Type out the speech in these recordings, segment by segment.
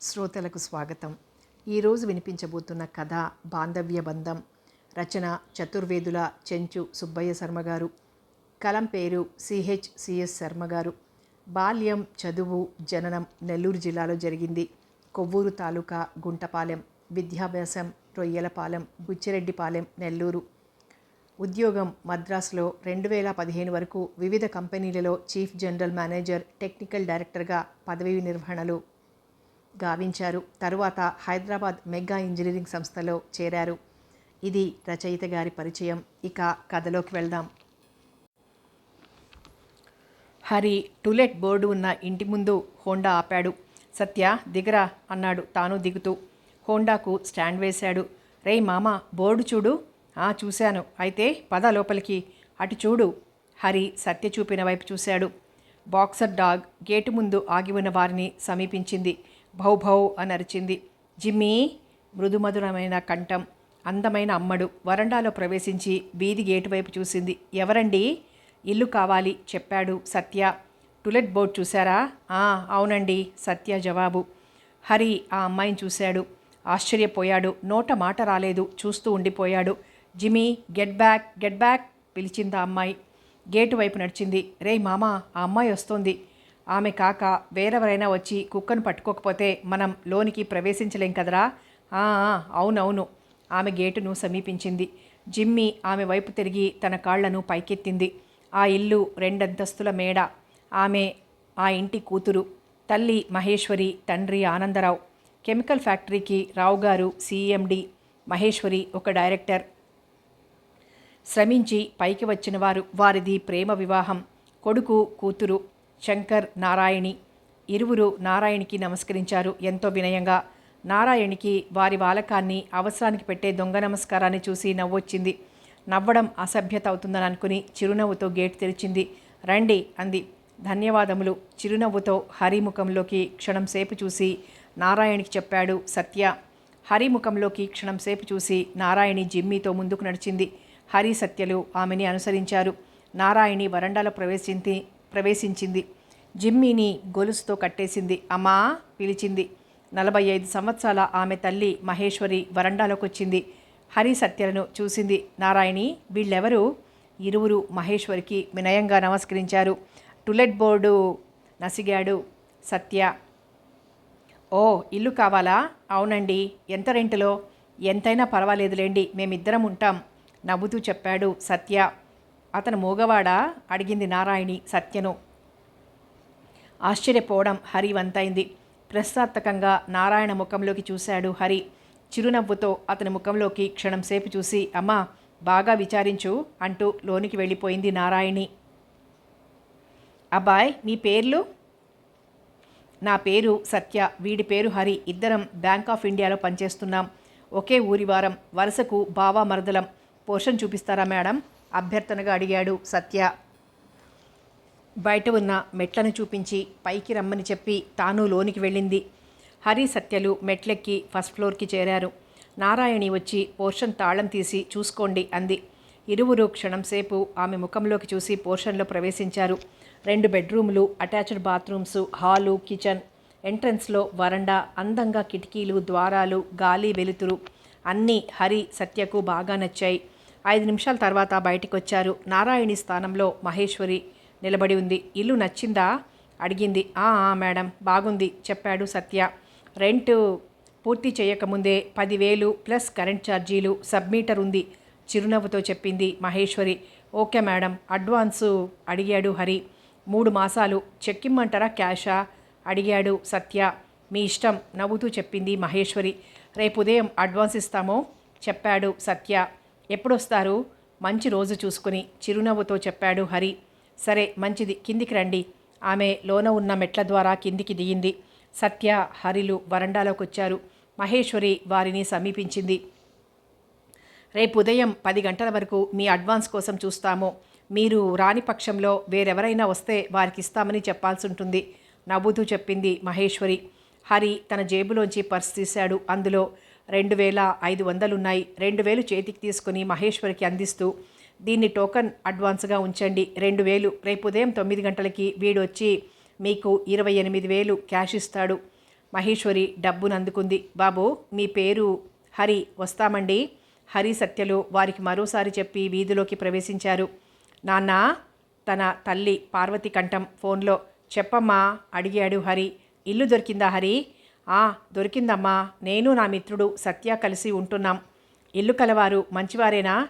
శ్రోతలకు స్వాగతం. ఈరోజు వినిపించబోతున్న కథ బాంధవ్య బంధం. రచన చతుర్వేదుల చెంచు సుబ్బయ్య శర్మ గారు. కలం పేరు సిహెచ్ సిఎస్ శర్మ గారు. బాల్యం చదువు జననం నెల్లూరు జిల్లాలో జరిగింది. కొవ్వూరు తాలూకా గుంటపాలెం విద్యాభ్యాసం రొయ్యలపాలెం బుచ్చిరెడ్డిపాలెం నెల్లూరు. ఉద్యోగం మద్రాసులో రెండు వేల పదిహేను వరకు వివిధ కంపెనీలలో చీఫ్ జనరల్ మేనేజర్ టెక్నికల్ డైరెక్టర్గా పదవీ నిర్వహణలు గావించారు. తరువాత హైదరాబాద్ మెగా ఇంజనీరింగ్ సంస్థలో చేరారు. ఇది రచయిత గారి పరిచయం. ఇక కథలోకి వెళ్దాం. హరి టులెట్ బోర్డు ఉన్న ఇంటి ముందు హోండా ఆపాడు. సత్య దిగరా అన్నాడు. తాను దిగుతూ. హోండాకు స్టాండ్ వేశాడు. రేయ్ మామ బోర్డు చూడు. ఆ చూశాను. అయితే పద లోపలికి. అటు చూడు. హరి సత్య చూపిన వైపు చూశాడు. బాక్సర్ డాగ్ గేటు ముందు ఆగి ఉన్న వారిని సమీపించింది. భౌభౌ అని అరిచింది. జిమ్మీ మృదుమధురమైన కంఠం అందమైన అమ్మడు వరండాలో ప్రవేశించి వీధి గేటు వైపు చూసింది. ఎవరండి? ఇల్లు కావాలి చెప్పాడు సత్య. టులెట్ బోర్డ్ చూశారా? "ఆ, అవునండి సత్య జవాబు. హరి ఆ అమ్మాయిని చూశాడు. ఆశ్చర్యపోయాడు. నోట మాట రాలేదు. చూస్తూ ఉండిపోయాడు. Jimmy get back get back పిలిచింది ఆ అమ్మాయి. గేటు వైపు నడిచింది. రే మామా ఆ అమ్మాయి వస్తోంది. ఆమె కాక వేరెవరైనా వచ్చి కుక్కను పట్టుకోకపోతే మనం లోనికి ప్రవేశించలేం కదరా? "ఆ, అవునవును. ఆమె గేటును సమీపించింది. జిమ్మి ఆమె వైపు తిరిగి తన కాళ్ళను పైకెత్తింది. ఆ ఇల్లు రెండంతస్తుల మేడ. ఆమె ఆ ఇంటి కూతురు. తల్లి మహేశ్వరి తండ్రి ఆనందరావు. కెమికల్ ఫ్యాక్టరీకి రావు గారు సిఎండి. మహేశ్వరి ఒక డైరెక్టర్. శ్రమించి పైకి వచ్చిన వారు వారిది ప్రేమ వివాహం. కొడుకు కూతురు. శంకర్ నారాయణి. ఇరువురు నారాయణికి నమస్కరించారు. ఎంతో వినయంగా నారాయణికి వారి వాలకాన్ని అవసరానికి పెట్టే దొంగ నమస్కారాన్ని చూసి నవ్వొచ్చింది. నవ్వడం అసభ్యత అవుతుందని అనుకుని చిరునవ్వుతో గేటు తెరిచింది. రండి అంది. ధన్యవాదములు. చిరునవ్వుతో హరిముఖంలోకి క్షణంసేపు చూసి నారాయణికి చెప్పాడు సత్య. హరిముఖంలోకి క్షణం సేపు చూసి నారాయణి జిమ్మీతో ముందుకు నడిచింది. హరి సత్యలు ఆమెని అనుసరించారు. నారాయణి వరండాలో ప్రవేశించి ప్రవేశించింది. జిమ్మీని గొలుసుతో కట్టేసింది. అమ్మా! పిలిచింది. నలభై ఐదు సంవత్సరాల ఆమె తల్లి మహేశ్వరి వరండాలోకి వచ్చింది హరి సత్యలను చూసింది. నారాయణి వీళ్ళెవరు? ఇరువురు మహేశ్వరికి వినయంగా నమస్కరించారు. టులెట్ బోర్డు నసిగాడు సత్య. ఓ ఇల్లు కావాలా? అవునండి. ఎంత రెంటులో? ఎంతైనా పర్వాలేదులేండి. మేమిద్దరం ఉంటాం. నవ్వుతూ చెప్పాడు సత్య. అతను మూగవాడా? అడిగింది నారాయణి సత్యను. ఆశ్చర్యపోవడం హరి వంతైంది. ప్రశ్నార్థకంగా నారాయణ ముఖంలోకి చూశాడు హరి. చిరునవ్వుతో అతని ముఖంలోకి క్షణం సేపు చూసి అమ్మా బాగా విచారించు అంటూ లోనికి వెళ్ళిపోయింది నారాయణి. అబ్బాయ్ మీ పేర్లు? నా పేరు సత్య వీడి పేరు హరి. ఇద్దరం బ్యాంక్ ఆఫ్ ఇండియాలో పనిచేస్తున్నాం. ఒకే ఊరి వారం వరుసకు బావా మరదలం. పోర్షన్ చూపిస్తారా మేడం? అభ్యర్థనగా అడిగాడు సత్య. బయట ఉన్న మెట్లను చూపించి పైకి రమ్మని చెప్పి తాను లోనికి వెళ్ళింది. హరి సత్యలు మెట్లెక్కి ఫస్ట్ ఫ్లోర్కి చేరారు. నారాయణి వచ్చి పోర్షన్ తాళం తీసి చూసుకోండి అంది. ఇరువురు క్షణం సేపు ఆమె ముఖంలోకి చూసి పోర్షన్లో ప్రవేశించారు. రెండు బెడ్రూములు అటాచ్డ్ బాత్రూమ్స్ హాలు కిచెన్ ఎంట్రన్స్లో వరండా అందంగా కిటికీలు ద్వారాలు గాలి వెలుతురు అన్నీ హరి సత్యకు బాగా నచ్చాయి. ఐదు నిమిషాల తర్వాత బయటికి వచ్చారు నారాయణి స్థానంలో మహేశ్వరి నిలబడి ఉంది. ఇల్లు నచ్చిందా? అడిగింది. "ఆ, ఆ, మేడం. బాగుంది చెప్పాడు సత్య. రెంట్ పూర్తి చేయకముందే పదివేలు ప్లస్ కరెంట్ ఛార్జీలు సబ్మీటర్ ఉంది చిరునవ్వుతో చెప్పింది మహేశ్వరి. Okay madam. అడ్వాన్సు అడిగాడు హరి. మూడు మాసాలు. చెక్ ఇమ్మంటారా క్యాషా? అడిగాడు సత్య. మీ ఇష్టం నవ్వుతూ చెప్పింది మహేశ్వరి. రేపు ఉదయం అడ్వాన్స్ ఇస్తామో చెప్పాడు సత్య. ఎప్పుడొస్తారు? మంచి రోజు చూసుకుని చిరునవ్వుతో చెప్పాడు హరి. సరే మంచిది కిందికి రండి. ఆమె లోన ఉన్న మెట్ల ద్వారా కిందికి దిగింది. సత్య హరిలు వరండాలోకి వచ్చారు మహేశ్వరి వారిని సమీపించింది. రేపు ఉదయం పది గంటల వరకు మీ అడ్వాన్స్ కోసం చూస్తాము. మీరు రాని పక్షంలో వేరెవరైనా వస్తే వారికి ఇస్తామని చెప్పాల్సి ఉంటుంది నవ్వుతూ చెప్పింది మహేశ్వరి. హరి తన జేబులోంచి పర్స్ తీశాడు. అందులో రెండు వేల ఐదు వందలున్నాయి. రెండు వేలు చేతికి తీసుకుని మహేశ్వరికి అందిస్తూ దీన్ని టోకన్ అడ్వాన్స్గా ఉంచండి. రెండు వేలు రేపు ఉదయం తొమ్మిది గంటలకి వీడొచ్చి మీకు ఇరవై ఎనిమిది వేలు క్యాష్ ఇస్తాడు. మహేశ్వరి డబ్బును అందుకుంది. బాబు మీ పేరు హరి వస్తామండి. హరి సత్యలు వారికి మరోసారి చెప్పి వీధిలోకి ప్రవేశించారు. నాన్న తన తల్లి పార్వతి కంఠం ఫోన్లో చెప్పమ్మా అడిగాడు హరి. ఇల్లు దొరికిందా హరి? ఆ దొరికిందమ్మా. నేను నా మిత్రుడు సత్య కలిసి ఉంటున్నాం. ఇల్లు కలవారు మంచివారేనా?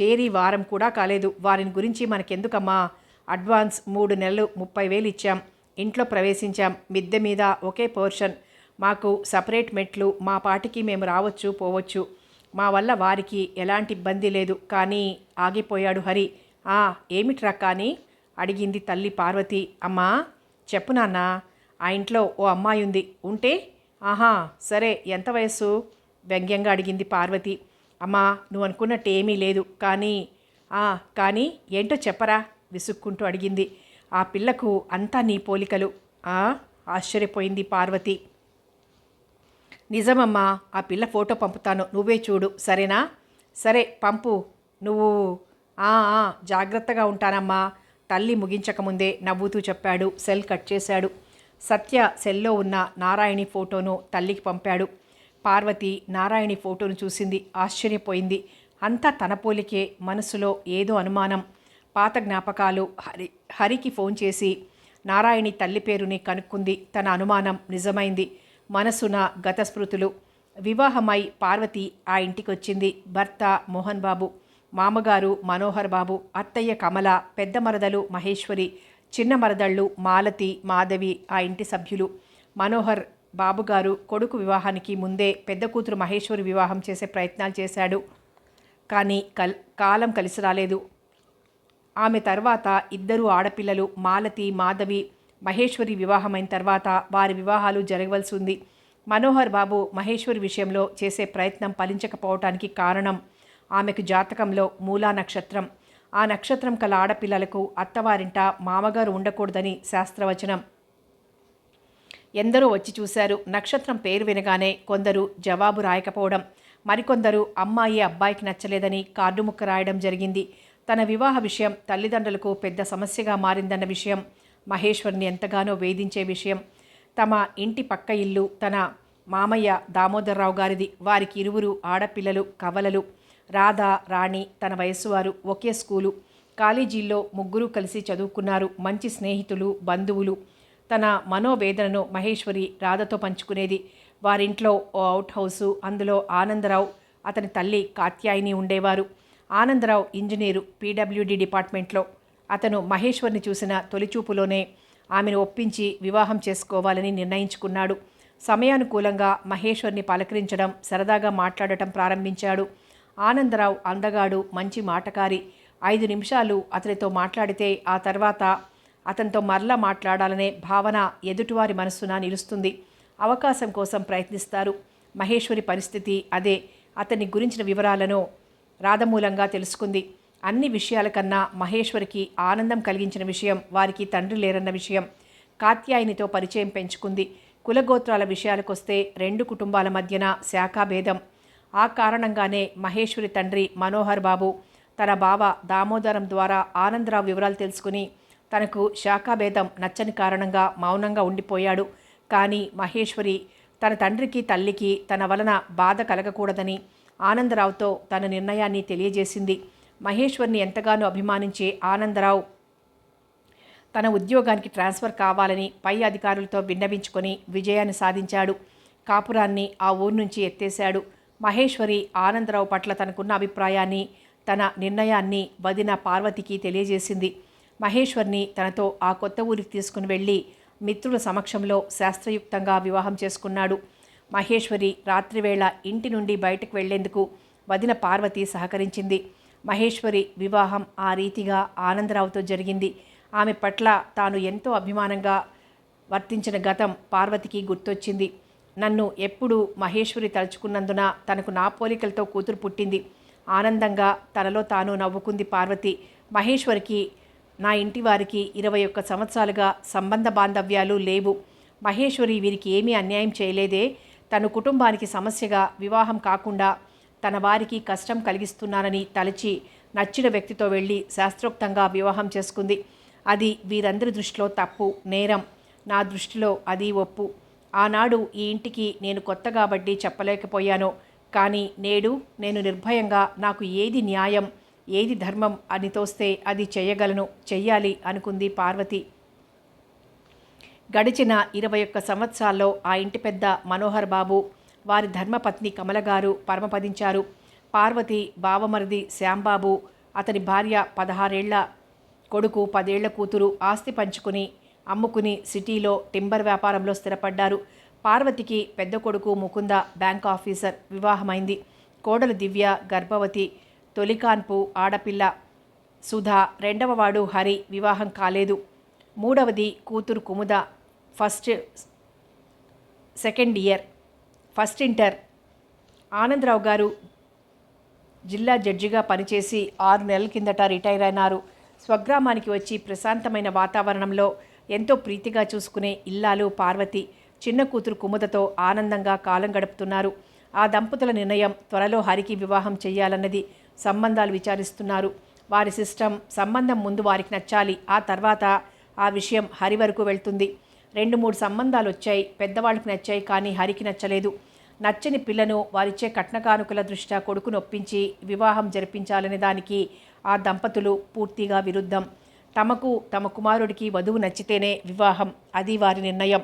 చేరి వారం కూడా కాలేదు. వారిని గురించి మనకెందుకమ్మా? అడ్వాన్స్ మూడు నెలలు ముప్పై వేలు ఇచ్చాం. ఇంట్లో ప్రవేశించాం. మిద్దె మీద ఒకే పోర్షన్. మాకు సపరేట్ మెట్లు. మా పాటికి మేము రావచ్చు పోవచ్చు. మా వల్ల వారికి ఎలాంటి ఇబ్బంది లేదు. కానీ ఆగిపోయాడు హరి. ఆ ఏమిట్రా కానీ? అడిగింది తల్లి పార్వతి. అమ్మా చెప్పు నాన్న. ఆ ఇంట్లో ఓ అమ్మాయి ఉంది ఉంటే? ఆహా సరే ఎంత వయస్సు? వ్యంగ్యంగా అడిగింది పార్వతి. అమ్మా నువ్వు అనుకున్నట్టు ఏమీ లేదు. కానీ కానీ ఏంటో చెప్పరా? విసుక్కుంటూ అడిగింది. ఆ పిల్లకు అంతా నీ పోలికలు. ఆశ్చర్యపోయింది పార్వతి. నిజమమ్మా ఆ పిల్ల ఫోటో పంపుతాను. నువ్వే చూడు సరేనా? సరే పంపు. నువ్వు జాగ్రత్తగా ఉంటానమ్మా. తల్లి ముగించకముందే నవ్వుతూ చెప్పాడు. సెల్ కట్ చేశాడు. సత్య సెల్లో ఉన్న నారాయణి ఫోటోను తల్లికి పంపాడు. పార్వతి నారాయణి ఫోటోను చూసింది ఆశ్చర్యపోయింది. అంతా తన పోలికే మనసులో ఏదో అనుమానం. పాత జ్ఞాపకాలు హరి హరికి ఫోన్ చేసి నారాయణి తల్లి పేరుని కనుక్కుంది. తన అనుమానం నిజమైంది. మనసున గత స్మృతులు వివాహమై పార్వతి ఆ ఇంటికి వచ్చింది భర్త మోహన్ బాబు మామగారు మనోహర్ బాబు అత్తయ్య కమల పెద్ద మరదలు మహేశ్వరి చిన్న మరదళ్ళు మాలతి మాధవి ఆ ఇంటి సభ్యులు. మనోహర్ బాబుగారు కొడుకు వివాహానికి ముందే పెద్ద కూతురు మహేశ్వరి వివాహం చేసే ప్రయత్నాలు చేశాడు. కానీ కల్ కాలం కలిసి రాలేదు. ఆమె తర్వాత ఇద్దరు ఆడపిల్లలు మాలతి మాధవి మహేశ్వరి వివాహమైన తర్వాత వారి వివాహాలు జరగవలసి ఉంది. మనోహర్ బాబు మహేశ్వరి విషయంలో చేసే ప్రయత్నం ఫలించకపోవటానికి కారణం ఆమెకు జాతకంలో మూలా నక్షత్రం. ఆ నక్షత్రం కల ఆడపిల్లలకు అత్తవారింట మామగారు ఉండకూడదని శాస్త్రవచనం. ఎందరో వచ్చి చూశారు నక్షత్రం పేరు వినగానే కొందరు జవాబు రాయకపోవడం మరికొందరు అమ్మాయి అబ్బాయికి నచ్చలేదని కార్డు ముక్క రాయడం జరిగింది. తన వివాహ విషయం తల్లిదండ్రులకు పెద్ద సమస్యగా మారిందన్న విషయం మహేశ్వర్ని ఎంతగానో వేధించే విషయం. తమ ఇంటి పక్క ఇల్లు తన మామయ్య దామోదర్రావు గారిది. వారికి ఇరువురు ఆడపిల్లలు కవలలు. రాధ రాణి తన వయస్సు వారు ఒకే స్కూలు. కాలేజీల్లో ముగ్గురు కలిసి చదువుకున్నారు. మంచి స్నేహితులు బంధువులు. తన మనోవేదనను మహేశ్వరి రాధతో పంచుకునేది. వారింట్లో ఓ అవుట్ హౌసు అందులో ఆనందరావు అతని తల్లి కాత్యాయిని ఉండేవారు. ఆనందరావు ఇంజనీరు పీడబ్ల్యూడి డిపార్ట్మెంట్లో. అతను మహేశ్వర్ని చూసిన తొలిచూపులోనే ఆమెను ఒప్పించి వివాహం చేసుకోవాలని నిర్ణయించుకున్నాడు. సమయానుకూలంగా మహేశ్వర్ని పలకరించడం సరదాగా మాట్లాడటం ప్రారంభించాడు. ఆనందరావు అందగాడు మంచి మాటకారి. ఐదు నిమిషాలు అతనితో మాట్లాడితే ఆ తర్వాత అతనితో మరలా మాట్లాడాలనే భావన ఎదుటివారి మనస్సున నిలుస్తుంది. అవకాశం కోసం ప్రయత్నిస్తారు. మహేశ్వరి పరిస్థితి అదే. అతని గురించిన వివరాలను రాధమూలంగా తెలుసుకుంది. అన్ని విషయాల కన్నా మహేశ్వరికి ఆనందం కలిగించిన విషయం వారికి తండ్రి లేరన్న విషయం కాత్యాయనితో పరిచయం పెంచుకుంది. కులగోత్రాల విషయాలకొస్తే రెండు కుటుంబాల మధ్యన శాఖాభేదం ఆ కారణంగానే మహేశ్వరి తండ్రి మనోహర్ బాబు తన బావ దామోదరం ద్వారా ఆనందరావు వివరాలు తెలుసుకుని తనకు శాఖాభేదం నచ్చని కారణంగా మౌనంగా ఉండిపోయాడు. కానీ మహేశ్వరి తన తండ్రికి తల్లికి తన వలన బాధ కలగకూడదని ఆనందరావుతో తన నిర్ణయాన్ని తెలియజేసింది. మహేశ్వర్ని ఎంతగానో అభిమానించే ఆనందరావు తన ఉద్యోగానికి ట్రాన్స్ఫర్ కావాలని పై అధికారులతో విన్నవించుకొని విజయాన్ని సాధించాడు. కాపురాన్ని ఆ ఊరు నుంచి ఎత్తేశాడు. మహేశ్వరి ఆనందరావు పట్ల తనకున్న అభిప్రాయాన్ని తన నిర్ణయాన్ని వదిన పార్వతికి తెలియజేసింది. మహేశ్వర్ని తనతో ఆ కొత్త ఊరికి తీసుకుని వెళ్ళి మిత్రుల సమక్షంలో శాస్త్రయుక్తంగా వివాహం చేసుకున్నాడు. మహేశ్వరి రాత్రివేళ ఇంటి నుండి బయటకు వెళ్ళేందుకు వదిన పార్వతి సహకరించింది. మహేశ్వరి వివాహం ఆ రీతిగా ఆనందరావుతో జరిగింది. ఆమె పట్ల తాను ఎంతో అభిమానంగా వర్తించిన గతం పార్వతికి గుర్తొచ్చింది. నన్ను ఎప్పుడూ మహేశ్వరి తలుచుకున్నందున తనకు నా పోలికలతో కూతురు పుట్టింది. ఆనందంగా తనలో తాను నవ్వుకుంది పార్వతి. మహేశ్వరికి నా ఇంటి వారికి ఇరవై ఒక్క సంవత్సరాలుగా సంబంధ బాంధవ్యాలు లేవు. మహేశ్వరి వీరికి ఏమీ అన్యాయం చేయలేదే. తన కుటుంబానికి సమస్యగా వివాహం కాకుండా తన వారికి కష్టం కలిగిస్తున్నానని తలచి నచ్చిన వ్యక్తితో వెళ్ళి శాస్త్రోక్తంగా వివాహం చేసుకుంది. అది వీరందరి దృష్టిలో తప్పు నేరం. నా దృష్టిలో అది ఒప్పు. ఆనాడు ఈ ఇంటికి నేను కొత్త కాబట్టి చెప్పలేకపోయాను. కానీ నేడు నేను నిర్భయంగా నాకు ఏది న్యాయం ఏది ధర్మం అని తోస్తే అది చేయగలను చెయ్యాలి అనుకుంది పార్వతి. గడిచిన ఇరవై ఒక్క సంవత్సరాల్లో ఆ ఇంటి పెద్ద మనోహర్ బాబు వారి ధర్మపత్ని కమల గారు పరమపదించారు. పార్వతి బావమరిది శ్యాంబాబు అతని భార్య పదహారేళ్ళ కొడుకు పదేళ్ళ కూతురు ఆస్తి పంచుకుని అమ్ముకుని సిటీలో టింబర్ వ్యాపారంలో స్థిరపడ్డారు. పార్వతికి పెద్ద కొడుకు ముకుంద బ్యాంక్ ఆఫీసర్ వివాహమైంది. కోడలు దివ్య గర్భవతి తొలికాన్పు ఆడపిల్ల సుధా రెండవవాడు హరి వివాహం కాలేదు. మూడవది కూతురు Kumuda first second year first inter. Anandarao గారు జిల్లా జడ్జిగా పనిచేసి ఆరు నెలల కిందట రిటైర్ అయినారు. స్వగ్రామానికి వచ్చి ప్రశాంతమైన వాతావరణంలో ఎంతో ప్రీతిగా చూసుకునే ఇల్లాలు పార్వతి చిన్న కూతురు కుముదతో ఆనందంగా కాలం గడుపుతున్నారు. ఆ దంపతుల నిర్ణయం త్వరలో హరికి వివాహం చేయాలన్నది సంబంధాలు విచారిస్తున్నారు. వారి సిస్టమ్ సంబంధం ముందు వారికి నచ్చాలి ఆ తర్వాత ఆ విషయం హరి వరకు వెళ్తుంది. రెండు మూడు సంబంధాలు వచ్చాయి పెద్దవాళ్ళకి నచ్చాయి కానీ హరికి నచ్చలేదు. నచ్చని పిల్లను వారిచ్చే కట్నకానుకల దృష్ట్యా కొడుకును ఒప్పించి వివాహం జరిపించాలనే దానికి ఆ దంపతులు పూర్తిగా విరుద్ధం. తమకు తమ కుమారుడికి వధువు నచ్చితేనే వివాహం. అది వారి నిర్ణయం.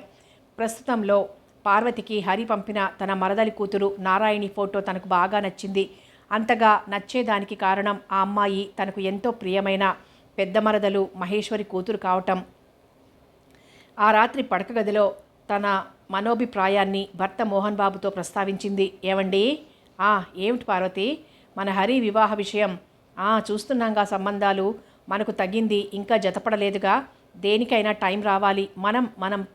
ప్రస్తుతంలో పార్వతికి హరి పంపిన తన మరదలి కూతురు నారాయణి ఫోటో తనకు బాగా నచ్చింది. అంతగా నచ్చేదానికి కారణం ఆ అమ్మాయి తనకు ఎంతో ప్రియమైన పెద్ద మరదలు మహేశ్వరి కూతురు కావటం. ఆ రాత్రి పడక గదిలో తన మనోభిప్రాయాన్ని భర్త మోహన్ బాబుతో ప్రస్తావించింది. ఏమండి ఆ ఏమిటి పార్వతి? మన హరి వివాహ విషయం. ఆ చూస్తున్నాంగా సంబంధాలు. మనకు తగ్గింది ఇంకా జతపడలేదుగా. దేనికైనా టైం రావాలి. మనం మనం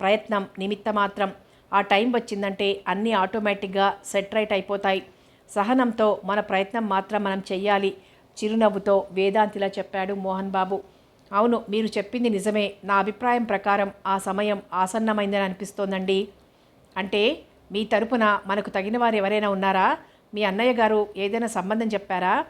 ప్రయత్నం నిమిత్త మాత్రం. ఆ టైం వచ్చిందంటే అన్నీ ఆటోమేటిక్గా సెట్ రైట్ అయిపోతాయి. సహనంతో మన ప్రయత్నం మాత్రం మనం చెయ్యాలి. చిరునవ్వుతో వేదాంతిలా చెప్పాడు మోహన్ బాబు. అవును మీరు చెప్పింది నిజమే. నా అభిప్రాయం ప్రకారం ఆ సమయం ఆసన్నమైందని అనిపిస్తోందండి. అంటే మీ తరపున మనకు తగిన వారు ఎవరైనా ఉన్నారా? మీ అన్నయ్య గారు ఏదైనా సంబంధం చెప్పారా?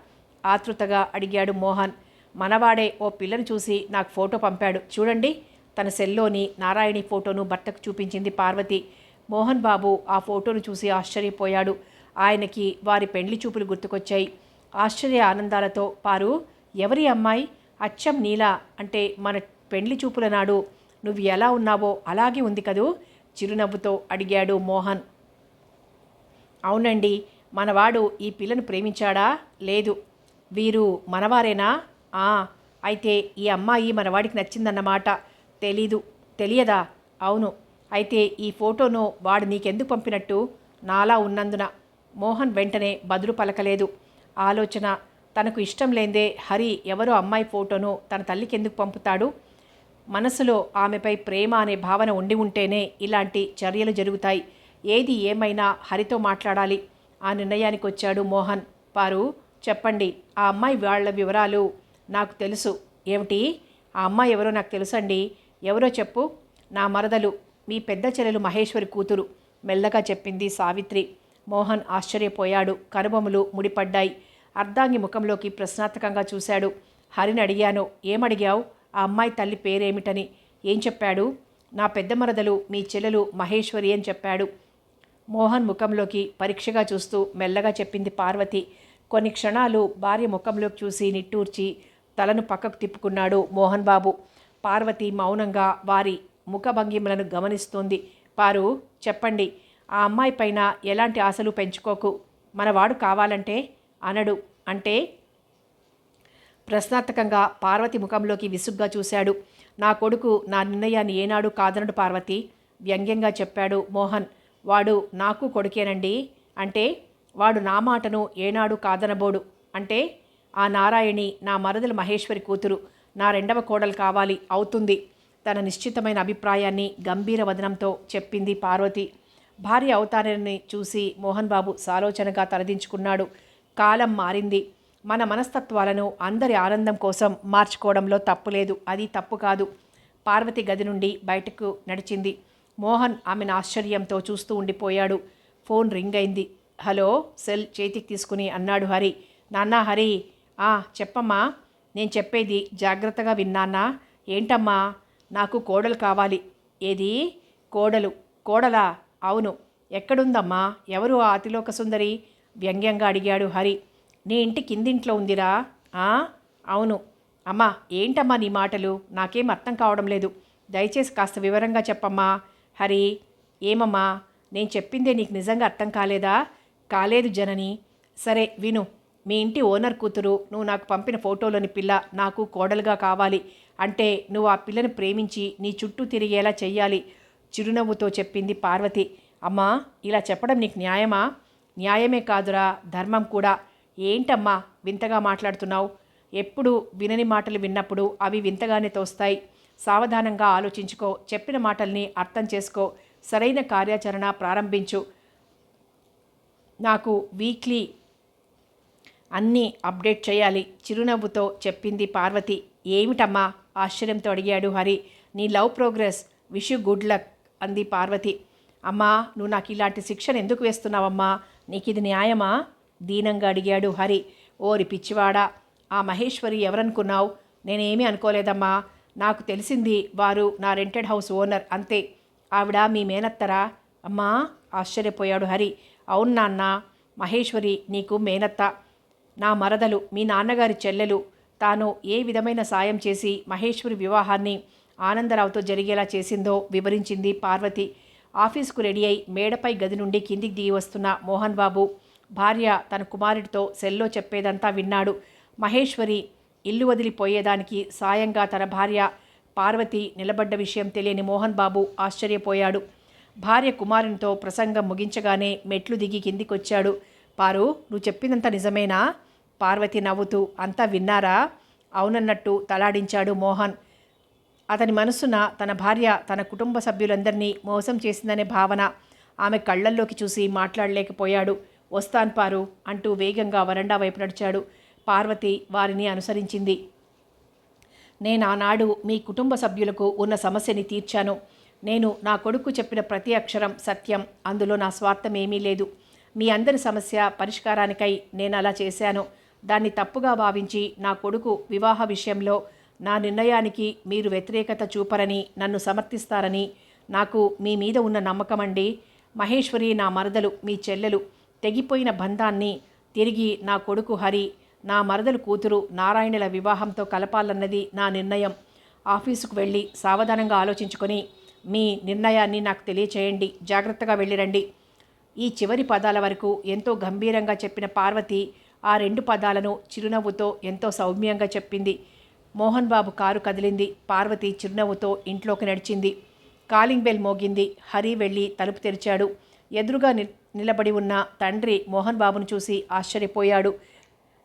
ఆతృతగా అడిగాడు మోహన్. మనవాడే ఓ పిల్లను చూసి నాకు ఫోటో పంపాడు. చూడండి తన సెల్లోని నారాయణి ఫోటోను భర్తకు చూపించింది పార్వతి. మోహన్ బాబు ఆ ఫోటోను చూసి ఆశ్చర్యపోయాడు. ఆయనకి వారి పెండ్లి చూపులు గుర్తుకొచ్చాయి. ఆశ్చర్య ఆనందాలతో పారు ఎవరి అమ్మాయి? అచ్చం నీలా అంటే మన పెండ్లి చూపుల నాడు నువ్వు ఎలా ఉన్నావో అలాగే ఉంది కదూ? చిరునవ్వుతో అడిగాడు మోహన్. అవునండి మనవాడు ఈ పిల్లను ప్రేమించాడా? లేదు. వీరు మనవారేనా? అయితే ఈ అమ్మాయి మనవాడికి నచ్చిందన్నమాట. తెలీదు తెలియదా? అవును. అయితే ఈ ఫోటోను వాడు నీకెందుకు పంపినట్టు? నాలా ఉన్నందున. మోహన్ వెంటనే బదులు పలకలేదు. ఆలోచన తనకు ఇష్టం లేందే హరి ఎవరో అమ్మాయి ఫోటోను తన తల్లికి ఎందుకు పంపుతాడు? మనసులో ఆమెపై ప్రేమ అనే భావన ఉండి ఉంటేనే ఇలాంటి చర్యలు జరుగుతాయి. ఏది ఏమైనా హరితో మాట్లాడాలి. ఆ నిర్ణయానికి వచ్చాడు మోహన్. పారు చెప్పండి ఆ అమ్మాయి వాళ్ళ వివరాలు నాకు తెలుసు. ఏమిటి? ఆ అమ్మాయి ఎవరో నాకు తెలుసండి. ఎవరో చెప్పు. నా మరదలు మీ పెద్ద చెల్లెలు మహేశ్వరి కూతురు మెల్లగా చెప్పింది సావిత్రి. మోహన్ ఆశ్చర్యపోయాడు. కనుబొమ్మలు ముడిపడ్డాయి. అర్ధాంగి ముఖంలోకి ప్రశ్నార్థకంగా చూశాడు. హరిని అడిగాను ఏమడిగావు? ఆ అమ్మాయి తల్లి పేరేమిటని? ఏం చెప్పాడు? నా పెద్ద మరదలు మీ చెల్లెలు మహేశ్వరి అని చెప్పాడు. మోహన్ ముఖంలోకి పరీక్షగా చూస్తూ మెల్లగా చెప్పింది పార్వతి. కొన్ని క్షణాలు భార్య ముఖంలోకి చూసి నిట్టూర్చి తలను పక్కకు తిప్పుకున్నాడు మోహన్ బాబు పార్వతి మౌనంగా వారి ముఖభంగిమలను గమనిస్తోంది. పారు చెప్పండి ఆ అమ్మాయి పైన ఎలాంటి ఆశలు పెంచుకోకు? మనవాడు కావాలంటే అనడు. అంటే? ప్రశ్నార్థకంగా పార్వతి ముఖంలోకి విసుగ్గా చూశాడు. నా కొడుకు నా నిర్ణయాన్ని ఏనాడు కాదనడు పార్వతి వ్యంగ్యంగా చెప్పాడు మోహన్. వాడు నాకు కొడుకేనండి. అంటే వాడు నా మాటను ఏనాడు కాదనబోడు. అంటే ఆ నారాయణి నా మరదల మహేశ్వరి కూతురు నా రెండవ కోడలు కావాలి అవుతుంది. తన నిశ్చితమైన అభిప్రాయాన్ని గంభీర వదనంతో చెప్పింది పార్వతి. భార్య అవుతానని చూసి మోహన్ బాబు సాలోచనగా తలదించుకున్నాడు. కాలం మారింది. మన మనస్తత్వాలను అందరి ఆనందం కోసం మార్చుకోవడంలో తప్పు లేదు. అది తప్పు కాదు. పార్వతి గది నుండి బయటకు నడిచింది. మోహన్ ఆమెను ఆశ్చర్యంతో చూస్తూ ఉండిపోయాడు. ఫోన్ రింగ్ అయింది. హలో సెల్ చేతికి తీసుకుని అన్నాడు హరి. నాన్న హరి ఆ చెప్పమ్మా. నేను చెప్పేది జాగ్రత్తగా విన్నానా? ఏంటమ్మా? నాకు కోడలు కావాలి. ఏది? కోడలు. కోడలా? అవును. ఎక్కడుందమ్మా? ఎవరు ఆ అతిలోక సుందరి? వ్యంగ్యంగా అడిగాడు హరి. నీ ఇంటి కిందింట్లో ఉందిరా. ఆ? అవును. అమ్మా ఏంటమ్మా నీ మాటలు? నాకేం అర్థం కావడం లేదు. దయచేసి కాస్త వివరంగా చెప్పమ్మా. హరి ఏమమ్మా? నేను చెప్పిందే నీకు నిజంగా అర్థం కాలేదా? కాలేదు జనని. సరే విను. మీ ఇంటి ఓనర్ కూతురు నువ్వు నాకు పంపిన ఫోటోలోని పిల్ల నాకు కోడలుగా కావాలి. అంటే నువ్వు ఆ పిల్లని ప్రేమించి నీ చుట్టూ తిరిగేలా చెయ్యాలి. చిరునవ్వుతో చెప్పింది పార్వతి. అమ్మా ఇలా చెప్పడం నీకు న్యాయమా? న్యాయమే కాదురా ధర్మం కూడా. ఏంటమ్మా వింతగా మాట్లాడుతున్నావు? ఎప్పుడు వినని మాటలు విన్నప్పుడు అవి వింతగానే తోస్తాయి. సావధానంగా ఆలోచించుకో చెప్పిన మాటల్ని అర్థం చేసుకో. సరైన కార్యాచరణ ప్రారంభించు. నాకు వీక్లీ అన్నీ అప్డేట్ చేయాలి. చిరునవ్వుతో చెప్పింది పార్వతి. ఏమిటమ్మా? ఆశ్చర్యంతో అడిగాడు హరి. నీ love progress. Wish you good luck అంది పార్వతి. అమ్మా నువ్వు నాకు ఇలాంటి శిక్షను ఎందుకు వేస్తున్నావమ్మా? నీకు ఇది న్యాయమా? దీనంగా అడిగాడు హరి. ఓరి పిచ్చివాడా ఆ మహేశ్వరి ఎవరనుకున్నావు? నేనేమీ అనుకోలేదమ్మా. నాకు తెలిసింది వారు నా రెంటెడ్ హౌస్ ఓనర్ అంతే. ఆవిడ మీ మేనత్తరా? అమ్మా ఆశ్చర్యపోయాడు హరి. అవును నాన్న మహేశ్వరి నీకు మేనత్త. నా మరదలు మీ నాన్నగారి చెల్లెలు. తాను ఏ విధమైన సాయం చేసి మహేశ్వరి వివాహాన్ని ఆనందరావుతో జరిగేలా చేసిందో వివరించింది పార్వతి. ఆఫీసుకు రెడీ అయి మేడపై గది నుండి కిందికి దిగి వస్తున్న మోహన్ బాబు భార్య తన కుమారుడితో సెల్లో చెప్పేదంతా విన్నాడు. మహేశ్వరి ఇల్లు వదిలిపోయేదానికి సాయంగా తన భార్య పార్వతి నిలబడ్డ విషయం తెలియని మోహన్ బాబు ఆశ్చర్యపోయాడు. భార్య కుమారునితో ప్రసంగం ముగించగానే మెట్లు దిగి కిందికొచ్చాడు. పారు నువ్వు చెప్పినంత నిజమేనా? పార్వతి నవ్వుతూ అంతా విన్నారా? అవునన్నట్టు తలాడించాడు మోహన్. అతని మనసున తన భార్య తన కుటుంబ సభ్యులందరినీ మోసం చేసిందనే భావన ఆమె కళ్ళల్లోకి చూసి మాట్లాడలేకపోయాడు. వస్తాన్ పారు అంటూ వేగంగా వరండా వైపు నడిచాడు. పార్వతి వారిని అనుసరించింది. నేను ఆనాడు మీ కుటుంబ సభ్యులకు ఉన్న సమస్యని తీర్చాను. నేను నా కొడుకు చెప్పిన ప్రతి అక్షరం సత్యం. అందులో నా స్వార్థం ఏమీ లేదు. మీ అందరి సమస్య పరిష్కారానికై నేను అలా చేశాను. దాన్ని తప్పుగా భావించి నా కొడుకు వివాహ విషయంలో నా నిర్ణయానికి మీరు వ్యతిరేకత చూపరని నన్ను సమర్థిస్తారని నాకు మీ మీద ఉన్న నమ్మకం అండి. మహేశ్వరి నా మరదలు మీ చెల్లెలు తెగిపోయిన బంధాన్ని తిరిగి నా కొడుకు హరి నా మరదలు కూతురు నారాయణుల వివాహంతో కలపాలన్నది నా నిర్ణయం. ఆఫీసుకు వెళ్ళి సావధానంగా ఆలోచించుకొని మీ నిర్ణయాన్ని నాకు తెలియచేయండి. జాగ్రత్తగా వెళ్ళిరండి. ఈ చివరి పదాల వరకు ఎంతో గంభీరంగా చెప్పిన పార్వతి ఆ రెండు పదాలను చిరునవ్వుతో ఎంతో సౌమ్యంగా చెప్పింది. మోహన్ బాబు కారు కదిలింది. పార్వతి చిరునవ్వుతో ఇంట్లోకి నడిచింది. కాలింగ్ బెల్ మోగింది. హరి వెళ్ళి తలుపు తెరిచాడు. ఎదురుగా నిలబడి ఉన్న తండ్రి మోహన్ బాబును చూసి ఆశ్చర్యపోయాడు.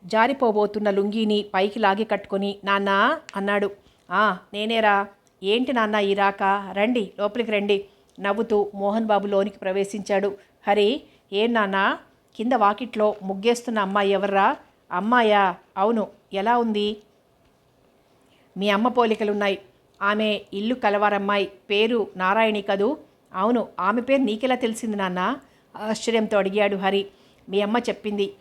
జారిపోబోతున్న లుంగీని పైకి లాగి కట్టుకొని నాన్నా అన్నాడు. ఆ నేనేరా. ఏంటి నాన్న ఈ రాక? రండి లోపలికి రండి నవ్వుతూ మోహన్ బాబు లోనికి ప్రవేశించాడు. హరి ఏం నాన్నా? కింద వాకిట్లో ముగ్గేస్తున్న అమ్మాయి ఎవర్రా? అమ్మాయా? అవును. ఎలా ఉంది? మీ అమ్మ పోలికలున్నాయి. ఆమె ఇల్లు కలవారమ్మాయి పేరు నారాయణి కదూ? అవును. ఆమె పేరు నీకెలా తెలిసింది నాన్న? ఆశ్చర్యంతో అడిగాడు హరి. మీ అమ్మ చెప్పింది.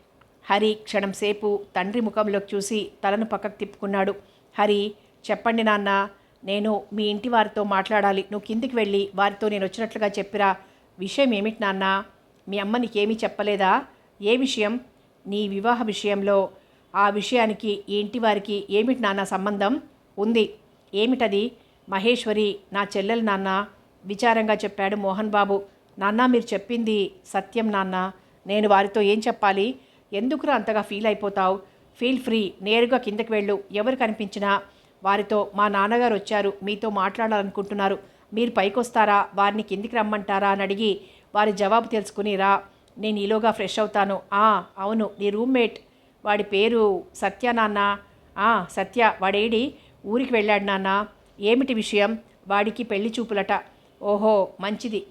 హరి క్షణం సేపు తండ్రి ముఖంలోకి చూసి తలను పక్కకు తిప్పుకున్నాడు. హరి చెప్పండి నాన్న. నేను మీ ఇంటి వారితో మాట్లాడాలి. నువ్వు కిందికి వెళ్ళి వారితో నేను వచ్చినట్లుగా చెప్పిరా. విషయం ఏమిటి నాన్న? మీ అమ్మ నీకేమీ చెప్పలేదా? ఏ విషయం? నీ వివాహ విషయంలో ఆ విషయానికి ఈ ఇంటి వారికి ఏమిటి నాన్న సంబంధం? ఉంది. ఏమిటది? మహేశ్వరి నా చెల్లెలు నాన్న విచారంగా చెప్పాడు మోహన్ బాబు. నాన్న మీరు చెప్పింది సత్యం నాన్న. నేను వారితో ఏం చెప్పాలి? ఎందుకురా అంతగా ఫీల్ అయిపోతావు? ఫీల్ ఫ్రీ నేరుగా కిందకి వెళ్ళు. ఎవరు కనిపించినా వారితో మా నాన్నగారు వచ్చారు. మీతో మాట్లాడాలనుకుంటున్నారు. మీరు పైకొస్తారా? వారిని కిందికి రమ్మంటారా? అని అడిగి వారి జవాబు తెలుసుకుని రా నేను ఈలోగా ఫ్రెష్ అవుతాను. ఆ అవును నీ రూమ్మేట్ వాడి పేరు సత్య నాన్న. ఆ సత్య వాడేడి ఊరికి వెళ్ళాడు నాన్న. ఏమిటి విషయం? వాడికి పెళ్ళి చూపులట. ఓహో మంచిది.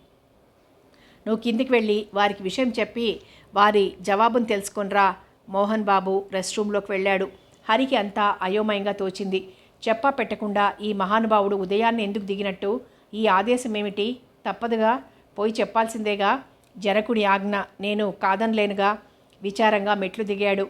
నువ్వు కిందికి వెళ్ళి వారికి విషయం చెప్పి వారి జవాబును తెలుసుకొనిరా. మోహన్ బాబు రెస్ట్ రూమ్లోకి వెళ్ళాడు. హరికి అంతా అయోమయంగా తోచింది. చెప్పా పెట్టకుండా ఈ మహానుభావుడు ఉదయాన్నే ఎందుకు దిగినట్టు? ఈ ఆదేశం ఏమిటి తప్పదుగా. పోయి చెప్పాల్సిందేగా జనకుడి ఆజ్ఞ నేను కాదనలేనుగా. విచారంగా మెట్లు దిగాడు.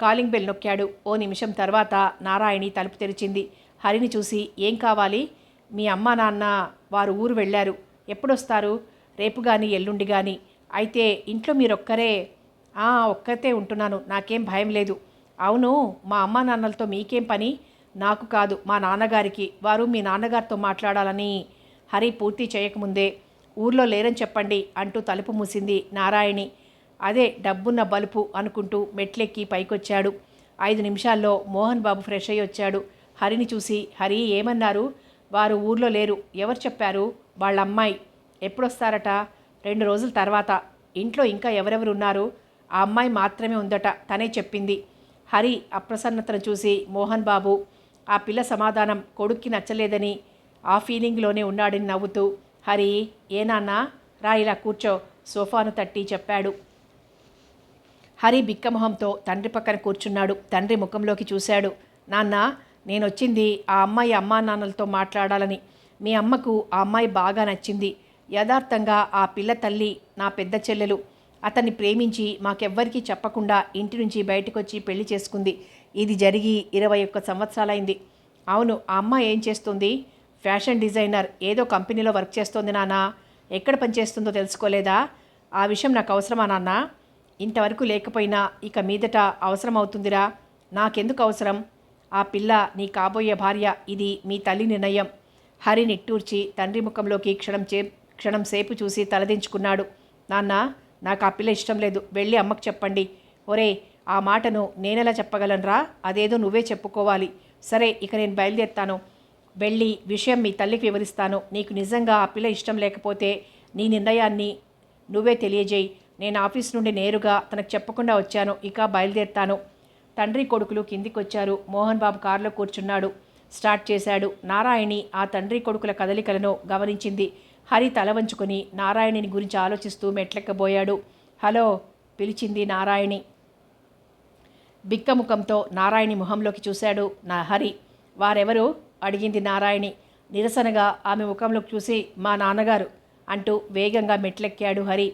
Calling bell నొక్కాడు. ఓ నిమిషం తర్వాత నారాయణి తలుపు తెరిచింది. హరిని చూసి ఏం కావాలి? మీ అమ్మ నాన్న వారు ఊరు వెళ్ళారు. ఎప్పుడొస్తారు? రేపు కానీ ఎల్లుండి కానీ అయితే ఇంట్లో మీరొక్కరే. "ఆ, ఒక్కతే ఉంటున్నాను. నాకేం భయం లేదు. అవును మా అమ్మ నాన్నలతో మీకేం పని? నాకు కాదు మా నాన్నగారికి. వారు మీ నాన్నగారితో మాట్లాడాలని హరి పూర్తి చేయకముందే ఊర్లో లేరని చెప్పండి అంటూ తలుపు మూసింది నారాయణి. అదే డబ్బున్న బలుపు అనుకుంటూ మెట్లెక్కి పైకొచ్చాడు. ఐదు నిమిషాల్లో మోహన్ బాబు ఫ్రెష్ అయ్యి వచ్చాడు. హరిని చూసి హరి ఏమన్నారు? వారు ఊర్లో లేరు. ఎవరు చెప్పారు? వాళ్ళ అమ్మాయి ఎప్పుడొస్తారట? రెండు రోజుల తర్వాత. ఇంట్లో ఇంకా ఎవరెవరు ఉన్నారు ఆ అమ్మాయి మాత్రమే ఉందట. తనే చెప్పింది. హరి అప్రసన్నతను చూసి మోహన్ బాబు ఆ పిల్ల సమాధానం కొడుక్కి నచ్చలేదని ఆ ఫీలింగ్లోనే ఉన్నాడని నవ్వుతూ హరి ఏ నాన్నా? రా ఇలా కూర్చో. సోఫాను తట్టి చెప్పాడు. హరి బిక్కమొహంతో తండ్రి పక్కన కూర్చున్నాడు. తండ్రి ముఖంలోకి చూశాడు. నాన్న నేనొచ్చింది ఆ అమ్మాయి అమ్మా నాన్నలతో మాట్లాడాలని. మీ అమ్మకు ఆ అమ్మాయి బాగా నచ్చింది. యథార్థంగా ఆ పిల్ల తల్లి నా పెద్ద చెల్లెలు. అతన్ని ప్రేమించి మాకెవ్వరికీ చెప్పకుండా ఇంటి నుంచి బయటకొచ్చి పెళ్ళి చేసుకుంది. ఇది జరిగి ఇరవై ఒక్క సంవత్సరాలైంది. అవును ఆ అమ్మాయి ఏం చేస్తుంది? ఫ్యాషన్ డిజైనర్ ఏదో కంపెనీలో వర్క్ చేస్తోంది నాన్న. ఎక్కడ పనిచేస్తుందో తెలుసుకోలేదా? ఆ విషయం నాకు అవసరమా నాన్న? ఇంతవరకు లేకపోయినా ఇక మీదట అవసరం అవుతుందిరా నాకెందుకు అవసరం? ఆ పిల్ల నీ కాబోయే భార్య ఇది మీ తల్లి నిర్ణయం. హరి నిట్టూర్చి తండ్రి ముఖంలోకి క్షణం చే క్షణం సేపు చూసి తలదించుకున్నాడు. నాన్న నాకు ఆ పిల్ల ఇష్టం లేదు. వెళ్ళి అమ్మకు చెప్పండి. ఒరే ఆ మాటను నేనెలా చెప్పగలనురా? అదేదో నువ్వే చెప్పుకోవాలి. సరే ఇక నేను బయలుదేరుతాను. వెళ్ళి విషయం మీ తల్లికి వివరిస్తాను. నీకు నిజంగా ఆ పిల్ల ఇష్టం లేకపోతే నీ నిర్ణయాన్ని నువ్వే తెలియజేయి. నేను ఆఫీస్ నుండి నేరుగా తనకు చెప్పకుండా వచ్చాను. ఇక బయలుదేరుతాను. తండ్రి కొడుకులు కిందికొచ్చారు. మోహన్ బాబు కారులో కూర్చున్నాడు. స్టార్ట్ చేశాడు. నారాయణి ఆ తండ్రి కొడుకుల కదలికలను గమనించింది. హరి తల వంచుకొని నారాయణిని గురించి ఆలోచిస్తూ మెట్లెక్కబోయాడు. హలో పిలిచింది నారాయణి. బిక్కముఖంతో నారాయణి ముఖంలోకి చూశాడు నా హరి. వారెవరు? అడిగింది నారాయణి. నిరసనగా ఆమె ముఖంలోకి చూసి మా నాన్నగారు అంటూ వేగంగా మెట్లెక్కాడు హరి.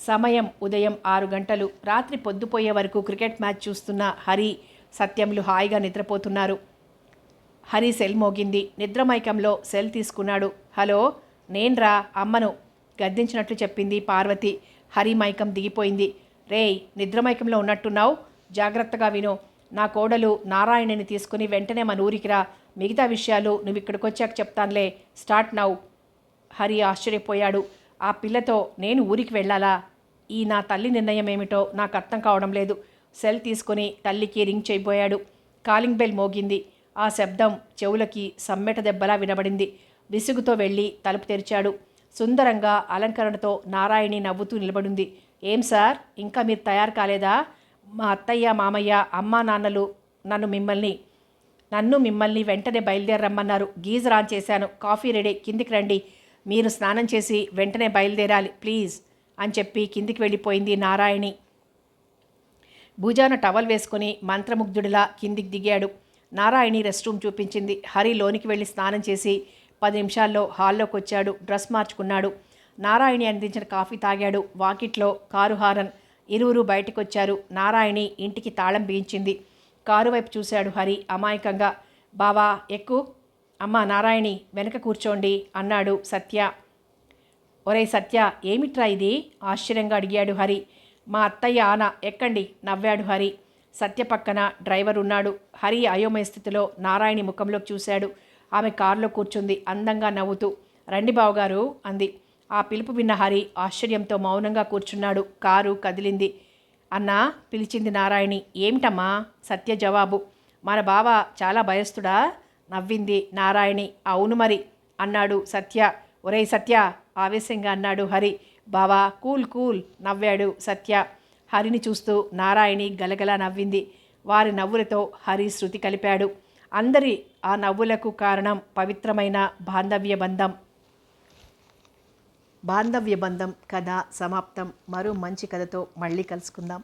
సమయం ఉదయం ఆరు గంటలు. రాత్రి పొద్దుపోయే వరకు క్రికెట్ మ్యాచ్ చూస్తున్న హరి సత్యములు హాయిగా నిద్రపోతున్నారు. హరి సెల్ మోగింది. నిద్రమైకంలో సెల్ తీసుకున్నాడు. హలో నేన్రా అమ్మను గద్దించినట్లు చెప్పింది పార్వతి. హరి మైకం దిగిపోయింది. రేయ్ నిద్రమైకంలో ఉన్నట్టున్నావు? జాగ్రత్తగా విను. నా కోడలు నారాయణని తీసుకుని వెంటనే మన ఊరికి రా. మిగతా విషయాలు నువ్వు ఇక్కడికి వచ్చాక చెప్తానులే. Start now. హరి ఆశ్చర్యపోయాడు. ఆ పిల్లతో నేను ఊరికి వెళ్ళాలా? ఈ నా తల్లి నిర్ణయం ఏమిటో నాకు అర్థం కావడం లేదు. సెల్ తీసుకొని తల్లికి రింగ్ చేయబోయాడు. కాలింగ్ బెల్ మోగింది. ఆ శబ్దం చెవులకి సమ్మెట దెబ్బలా వినబడింది. విసుగుతో వెళ్ళి తలుపు తెరిచాడు. సుందరంగా అలంకరణతో నారాయణి నవ్వుతూ నిలబడింది. ఏం సార్? ఇంకా మీరు తయారు కాలేదా? మా అత్తయ్య మామయ్య అమ్మా నాన్నలు నన్ను మిమ్మల్ని నన్ను మిమ్మల్ని వెంటనే బయలుదేరమ్మన్నారు గీజర్ ఆన్ చేశాను. Coffee ready. కిందికి రండి. మీరు స్నానం చేసి వెంటనే బయలుదేరాలి. ప్లీజ్ అని చెప్పి కిందికి వెళ్ళిపోయింది నారాయణి. భుజాన టవల్ వేసుకుని మంత్రముగ్ధుడిలా కిందికి దిగాడు. నారాయణి రెస్ట్ రూమ్ చూపించింది. హరి లోనికి వెళ్ళి స్నానం చేసి పది నిమిషాల్లో హాల్లోకి వచ్చాడు డ్రెస్ మార్చుకున్నాడు. నారాయణి అందించిన కాఫీ తాగాడు. వాకిట్లో కారు హారన్ ఇరువురు బయటకొచ్చారు. నారాయణి ఇంటికి తాళం బిగించింది. కారు వైపు చూశాడు హరి అమాయకంగా. బావా ఎక్కు. అమ్మా నారాయణి వెనక కూర్చోండి అన్నాడు సత్య. ఒరే సత్య ఏమిట్రా ఇది? ఆశ్చర్యంగా అడిగాడు హరి. మా అత్తయ్య ఆన ఎక్కండి నవ్వాడు హరి. సత్య పక్కన డ్రైవర్ ఉన్నాడు. హరి అయోమయ స్థితిలో నారాయణి ముఖంలోకి చూశాడు. ఆమె కారులో కూర్చుంది అందంగా నవ్వుతూ. రండి బావగారు అంది. ఆ పిలుపు విన్న హరి ఆశ్చర్యంతో మౌనంగా కూర్చున్నాడు. కారు కదిలింది. అన్నా పిలిచింది నారాయణి. ఏమిటమ్మా? సత్య జవాబు. మన బావ చాలా భయస్తుడా నవ్వింది నారాయణి. అవును మరి అన్నాడు సత్య. ఒరే సత్య ఆవేశంగా అన్నాడు హరి. బావా కూల్ కూల్ నవ్వాడు సత్య. హరిని చూస్తూ నారాయణి గలగల నవ్వింది. వారి నవ్వులతో హరి శృతి కలిపాడు. అందరి ఆ నవ్వులకు కారణం పవిత్రమైన బాంధవ్య బంధం. బాంధవ్య బంధం కథ సమాప్తం. మరో మంచి కథతో మళ్ళీ కలుసుకుందాం.